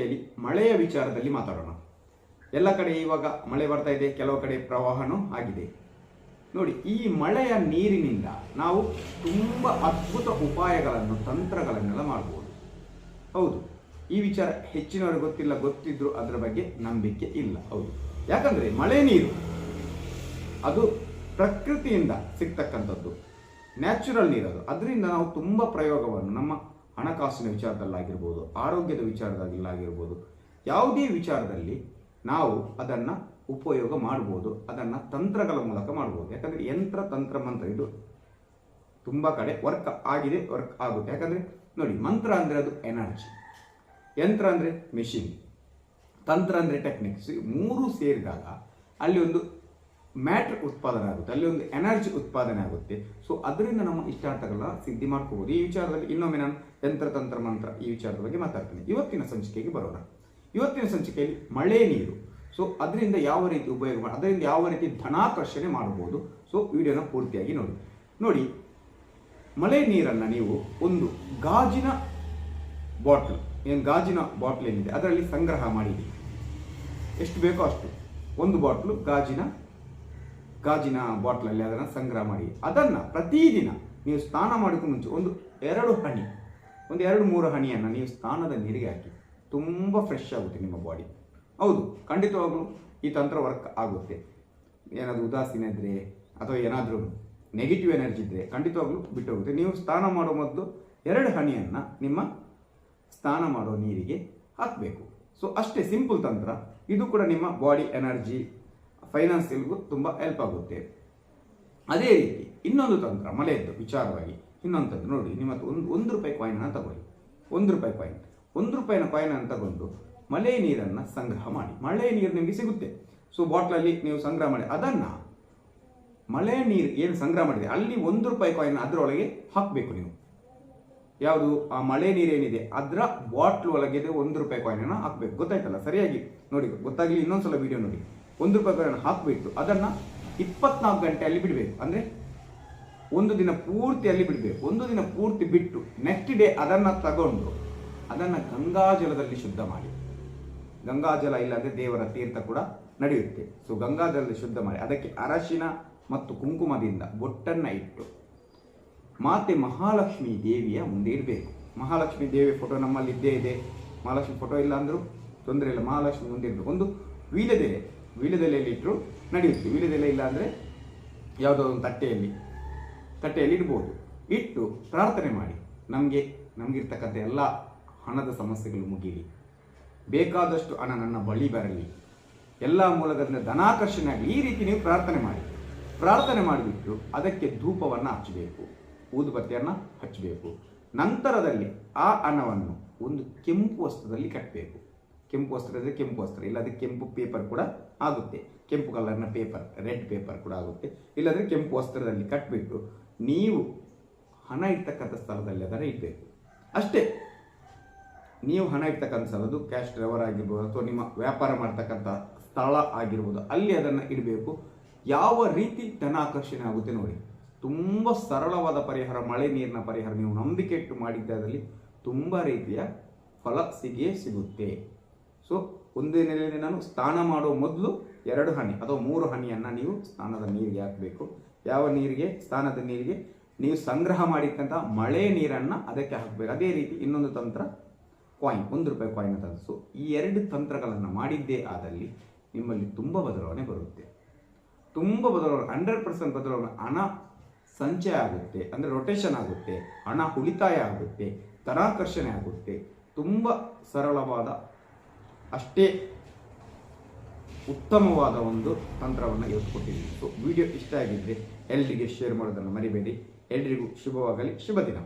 ಸಂಚಿಕೆಯಲ್ಲಿ ಮಳೆಯ ವಿಚಾರದಲ್ಲಿ ಮಾತಾಡೋಣ. ಎಲ್ಲ ಕಡೆ ಇವಾಗ ಮಳೆ ಬರ್ತಾ ಇದೆ, ಕೆಲವು ಕಡೆ ಪ್ರವಾಹನೂ ಆಗಿದೆ. ನೋಡಿ, ಈ ಮಳೆಯ ನೀರಿನಿಂದ ನಾವು ತುಂಬ ಅದ್ಭುತ ಉಪಾಯಗಳನ್ನು, ತಂತ್ರಗಳನ್ನೆಲ್ಲ ಮಾಡ್ಬೋದು. ಹೌದು, ಈ ವಿಚಾರ ಹೆಚ್ಚಿನವರು ಗೊತ್ತಿಲ್ಲ, ಗೊತ್ತಿದ್ರು ಅದರ ಬಗ್ಗೆ ನಂಬಿಕೆ ಇಲ್ಲ. ಹೌದು, ಯಾಕಂದ್ರೆ ಮಳೆ ನೀರು, ಅದು ಪ್ರಕೃತಿಯಿಂದ ಸಿಗ್ತಕ್ಕಂಥದ್ದು, ನ್ಯಾಚುರಲ್ ನೀರದು ಅದರಿಂದ ನಾವು ತುಂಬ ಪ್ರಯೋಗವನ್ನು, ನಮ್ಮ ಹಣಕಾಸಿನ ವಿಚಾರದಲ್ಲಾಗಿರ್ಬೋದು, ಆರೋಗ್ಯದ ವಿಚಾರದಲ್ಲಾಗಿರ್ಬೋದು ಯಾವುದೇ ವಿಚಾರದಲ್ಲಿ ನಾವು ಅದನ್ನು ಉಪಯೋಗ ಮಾಡ್ಬೋದು, ಅದನ್ನು ತಂತ್ರಗಳ ಮೂಲಕ ಮಾಡ್ಬೋದು. ಯಾಕಂದರೆ ಯಂತ್ರ, ತಂತ್ರ, ಮಂತ್ರ ಇದು ತುಂಬ ಕಡೆ ವರ್ಕ್ ಆಗಿದೆ, ವರ್ಕ್ ಆಗುತ್ತೆ. ಯಾಕಂದರೆ ನೋಡಿ, ಮಂತ್ರ ಅಂದರೆ ಅದು ಎನರ್ಜಿ. ಯಂತ್ರ ಅಂದರೆ ಮೆಷಿನ್. ತಂತ್ರ ಅಂದರೆ ಟೆಕ್ನಿಕ್ಸ್. ಮೂರು ಸೇರಿದಾಗ ಅಲ್ಲಿ ಒಂದು ಮ್ಯಾಟ್ರ್ ಉತ್ಪಾದನೆ ಆಗುತ್ತೆ, ಅಲ್ಲಿ ಒಂದು ಎನರ್ಜಿ ಉತ್ಪಾದನೆ ಆಗುತ್ತೆ. ಸೊ ಅದರಿಂದ ನಮ್ಮ ಇಷ್ಟಾರ್ಥಗಳನ್ನ ಸಿದ್ಧಿ ಮಾಡ್ಕೋಬಹುದು ಈ ವಿಚಾರದಲ್ಲಿ ಇನ್ನೊಮ್ಮೆ ನಾನು ಯಂತ್ರ, ತಂತ್ರ, ಮಂತ್ರ ಈ ವಿಚಾರದ ಬಗ್ಗೆ ಮಾತಾಡ್ತೀನಿ. ಇವತ್ತಿನ ಸಂಚಿಕೆಗೆ ಬರೋಣ. ಇವತ್ತಿನ ಸಂಚಿಕೆಯಲ್ಲಿ ಮಳೆ ನೀರು. ಸೊ ಅದರಿಂದ ಯಾವ ರೀತಿ ಉಪಯೋಗ ಮಾಡಿ, ಅದರಿಂದ ಯಾವ ರೀತಿ ಧನಾಕರ್ಷಣೆ ಮಾಡಬಹುದು ಸೊ ವಿಡಿಯೋನ ಪೂರ್ತಿಯಾಗಿ ನೋಡಿ. ನೋಡಿ, ಮಳೆ ನೀರನ್ನು ನೀವು ಒಂದು ಗಾಜಿನ ಬಾಟ್ಲ್, ಏನು ಗಾಜಿನ ಬಾಟ್ಲ್ ಏನಿದೆ, ಅದರಲ್ಲಿ ಸಂಗ್ರಹ ಮಾಡಿ ಎಷ್ಟು ಬೇಕೋ ಅಷ್ಟು. ಒಂದು ಬಾಟ್ಲು ಗಾಜಿನ ಗಾಜಿನ ಬಾಟ್ಲಲ್ಲಿ ಅದನ್ನು ಸಂಗ್ರಹ ಮಾಡಿ. ಅದನ್ನು ಪ್ರತಿದಿನ ನೀವು ಸ್ನಾನ ಮಾಡೋಕ್ಕೂ ಮುಂಚೆ ಒಂದು ಎರಡು ಹನಿ ಒಂದು ಎರಡು ಮೂರು ಹನಿಯನ್ನು ನೀವು ಸ್ನಾನದ ನೀರಿಗೆ ಹಾಕಿ. ತುಂಬ ಫ್ರೆಶ್ ಆಗುತ್ತೆ ನಿಮ್ಮ ಬಾಡಿ ಹೌದು, ಖಂಡಿತವಾಗ್ಲೂ ಈ ತಂತ್ರ ವರ್ಕ್ ಆಗುತ್ತೆ. ಏನಾದರೂ ಉದಾಸೀನ ಇದ್ದರೆ ಅಥವಾ ಏನಾದರೂ ನೆಗೆಟಿವ್ ಎನರ್ಜಿ ಇದ್ದರೆ ಖಂಡಿತವಾಗ್ಲೂ ಬಿಟ್ಟು ಹೋಗುತ್ತೆ ನೀವು ಸ್ನಾನ ಮಾಡೋ ಮೊದಲು ಎರಡು ಹನಿಯನ್ನು ನಿಮ್ಮ ಸ್ನಾನ ಮಾಡೋ ನೀರಿಗೆ ಹಾಕಬೇಕು. ಸೊ ಅಷ್ಟೇ ಸಿಂಪಲ್ ತಂತ್ರ. ಇದು ಕೂಡ ನಿಮ್ಮ ಬಾಡಿ ಎನರ್ಜಿ ಫೈನಾನ್ಸಿಯಲ್ಗೂ ತುಂಬ ಹೆಲ್ಪ್ ಆಗುತ್ತೆ. ಅದೇ ರೀತಿ ಇನ್ನೊಂದು ತಂತ್ರ, ಮಳೆಯದ್ದು, ವಿಚಾರವಾಗಿ ಇನ್ನೊಂದು ತಂತ್ರ ನೋಡಿ ನಿಮ್ಮ ಹತ್ರ ಒಂದು ಒಂದು ರೂಪಾಯಿ ಕಾಯಿನನ್ನು ತಗೊಳ್ಳಿ. ಒಂದು ರೂಪಾಯಿ ಕಾಯಿನ್ ಒಂದು ರೂಪಾಯಿನ ಕಾಯಿನನ್ನು ತಗೊಂಡು ಮಳೆ ನೀರನ್ನು ಸಂಗ್ರಹ ಮಾಡಿ. ಮಳೆ ನೀರು ನಿಮಗೆ ಸಿಗುತ್ತೆ. ಸೊ ಬಾಟ್ಲಲ್ಲಿ ನೀವು ಸಂಗ್ರಹ ಮಾಡಿ. ಅದನ್ನು ಮಳೆ ನೀರು ಏನು ಸಂಗ್ರಹ ಮಾಡಿದೆ, ಅಲ್ಲಿ ಒಂದು ರೂಪಾಯಿ ಕಾಯಿನ್ ಅದರೊಳಗೆ ಹಾಕಬೇಕು ನೀವು. ಯಾವುದು? ಆ ಮಳೆ ನೀರೇನಿದೆ ಅದರ ಬಾಟ್ಲ್ ಒಳಗೆ ಒಂದು ರೂಪಾಯಿ ಕಾಯಿನನ್ನು ಹಾಕಬೇಕು. ಗೊತ್ತಾಯ್ತಲ್ಲ? ಸರಿಯಾಗಿ? ನೋಡಿ, ಗೊತ್ತಾಗಲಿ ಇನ್ನೊಂದು ಸಲ ವಿಡಿಯೋ ನೋಡಿ. ಒಂದು ರೂಪಾಯಿ ಹಾಕಿಬಿಟ್ಟು ಅದನ್ನು ಇಪ್ಪತ್ನಾಲ್ಕು ಗಂಟೆಯಲ್ಲಿ ಬಿಡಬೇಕು. ಅಂದರೆ ಒಂದು ದಿನ ಪೂರ್ತಿ ಅಲ್ಲಿ ಬಿಡಬೇಕು. ಒಂದು ದಿನ ಪೂರ್ತಿ ಬಿಟ್ಟು ನೆಕ್ಸ್ಟ್ ಡೇ ಅದನ್ನು ತಗೊಂಡು ಅದನ್ನು ಗಂಗಾಜಲದಲ್ಲಿ ಶುದ್ಧ ಮಾಡಿ. ಗಂಗಾಜಲ ಇಲ್ಲದೆ ದೇವರ ತೀರ್ಥ ಕೂಡ ನಡೆಯುತ್ತೆ. ಸೊ ಗಂಗಾಜಲದಲ್ಲಿ ಶುದ್ಧ ಮಾಡಿ. ಅದಕ್ಕೆ ಅರಶಿನ ಮತ್ತು ಕುಂಕುಮದಿಂದ ಬೊಟ್ಟನ್ನು ಇಟ್ಟು ಮಾತೆ ಮಹಾಲಕ್ಷ್ಮಿ ದೇವಿಯ ಮುಂದೆ ಇಡಬೇಕು. ಮಹಾಲಕ್ಷ್ಮಿ ದೇವಿಯ ಫೋಟೋ ನಮ್ಮಲ್ಲಿ ಇದ್ದೇ ಇದೆ. ಮಹಾಲಕ್ಷ್ಮಿ ಫೋಟೋ ಇಲ್ಲ ಅಂದರೂ ತೊಂದರೆ ಇಲ್ಲ. ಮಹಾಲಕ್ಷ್ಮಿ ಮುಂದೆ ಇರಬೇಕು ಒಂದು ವೀಳ್ಯದೆಲೆ. ವೀಳ್ಯದೆಲೆಯಲ್ಲಿ ಇಟ್ಟರು ನಡೆಯುತ್ತೆ. ವೀಳ್ಯದೆಲೆ ಇಲ್ಲ ಅಂದರೆ ಯಾವುದೋ ಒಂದು ತಟ್ಟೆಯಲ್ಲಿ ತಟ್ಟೆಯಲ್ಲಿ ಇಡ್ಬೋದು. ಇಟ್ಟು ಪ್ರಾರ್ಥನೆ ಮಾಡಿ. ನಮಗೆ, ನಮಗಿರ್ತಕ್ಕಂಥ ಎಲ್ಲ ಹಣದ ಸಮಸ್ಯೆಗಳು ಮುಗೀಲಿ. ಬೇಕಾದಷ್ಟು ಹಣ ನನ್ನ ಬಳಿ ಬರಲಿ. ಎಲ್ಲ ಮೂಲಗಳಿಂದ ಧನಾಕರ್ಷಣೆ ಆಗಲಿ. ಈ ರೀತಿ ನೀವು ಪ್ರಾರ್ಥನೆ ಮಾಡಿ. ಪ್ರಾರ್ಥನೆ ಮಾಡಿಬಿಟ್ಟು ಅದಕ್ಕೆ ಧೂಪವನ್ನು ಹಚ್ಚಬೇಕು. ಊದುಬತ್ತಿಯನ್ನು ಹಚ್ಚಬೇಕು. ನಂತರದಲ್ಲಿ ಆ ಹಣವನ್ನು ಒಂದು ಕೆಂಪು ವಸ್ತ್ರದಲ್ಲಿ ಕಟ್ಟಬೇಕು. ಕೆಂಪು ವಸ್ತ್ರ ಇದ್ರೆ ಕೆಂಪು ವಸ್ತ್ರ, ಇಲ್ಲದ್ರೆ ಕೆಂಪು ಪೇಪರ್ ಕೂಡ ಆಗುತ್ತೆ. ಕೆಂಪು ಕಲರ್ನ ಪೇಪರ್ ರೆಡ್ ಪೇಪರ್ ಕೂಡ ಆಗುತ್ತೆ. ಇಲ್ಲಾಂದರೆ ಕೆಂಪು ವಸ್ತ್ರದಲ್ಲಿ ಕಟ್ಟಿಬಿಟ್ಟು ನೀವು ಹಣ ಇರ್ತಕ್ಕಂಥ ಸ್ಥಳದಲ್ಲಿ ಅದನ್ನು ಇಡಬೇಕು. ಅಷ್ಟೇ, ನೀವು ಹಣ ಇಡ್ತಕ್ಕಂಥ ಸ್ಥಳದ್ದು ಕ್ಯಾಶ್ ಡ್ರೈವರ್ ಆಗಿರ್ಬೋದು ಅಥವಾ ನಿಮ್ಮ ವ್ಯಾಪಾರ ಮಾಡ್ತಕ್ಕಂಥ ಸ್ಥಳ ಆಗಿರ್ಬೋದು, ಅಲ್ಲಿ ಅದನ್ನು ಇಡಬೇಕು. ಯಾವ ರೀತಿ ಧನಾಕರ್ಷಣೆ ಆಗುತ್ತೆ ನೋಡಿ. ತುಂಬ ಸರಳವಾದ ಪರಿಹಾರ, ಮಳೆ ನೀರಿನ ಪರಿಹಾರ ನೀವು ನಂಬಿಕೆ ಇಟ್ಟು ಮಾಡಿದ್ದಾದಲ್ಲಿ ತುಂಬ ರೀತಿಯ ಫಲ ಸಿಗಿಯೇ ಸಿಗುತ್ತೆ. ಸೊ ಒಂದೇ ನೆಲೆಯಲ್ಲಿ ನಾನು ಸ್ನಾನ ಮಾಡೋ ಮೊದಲು ಎರಡು ಹನಿ, ಅಥವಾ ಮೂರು ಹನಿಯನ್ನು ನೀವು ಸ್ನಾನದ ನೀರಿಗೆ ಹಾಕಬೇಕು. ಯಾವ ನೀರಿಗೆ? ಸ್ನಾನದ ನೀರಿಗೆ. ನೀವು ಸಂಗ್ರಹ ಮಾಡಿರ್ತಕ್ಕಂಥ ಮಳೆ ನೀರನ್ನು ಅದಕ್ಕೆ ಹಾಕಬೇಕು. ಅದೇ ರೀತಿ ಇನ್ನೊಂದು ತಂತ್ರ ಕಾಯಿನ್ ಒಂದು ರೂಪಾಯಿ ಕಾಯಿನ್ ಅಂತ ಸೊ ಈ ಎರಡು ತಂತ್ರಗಳನ್ನು ಮಾಡಿದ್ದೇ ಆದಲ್ಲಿ ನಿಮ್ಮಲ್ಲಿ ತುಂಬ ಬದಲಾವಣೆ ಬರುತ್ತೆ. ತುಂಬ ಬದಲಾವಣೆ ಹಂಡ್ರೆಡ್ ಪರ್ಸೆಂಟ್ ಬದಲಾವಣೆ. ಹಣ ಸಂಚಯ ಆಗುತ್ತೆ, ಅಂದರೆ ರೊಟೇಷನ್ ಆಗುತ್ತೆ, ಹಣ ಉಳಿತಾಯ ಆಗುತ್ತೆ, ಧನಾಕರ್ಷಣೆ ಆಗುತ್ತೆ. ತುಂಬ ಸರಳವಾದ ಅಷ್ಟೇ ಉತ್ತಮವಾದ ಒಂದು ತಂತ್ರವನ್ನು ಇವತ್ತು ಸೊ ವಿಡಿಯೋ ಇಷ್ಟ ಆಗಿದ್ದರೆ ಎಲ್ರಿಗೆ ಶೇರ್ ಮಾಡೋದನ್ನು ಮರಿಬೇಡಿ. ಎಲ್ರಿಗೂ ಶುಭವಾಗಲಿ ಶುಭ ದಿನ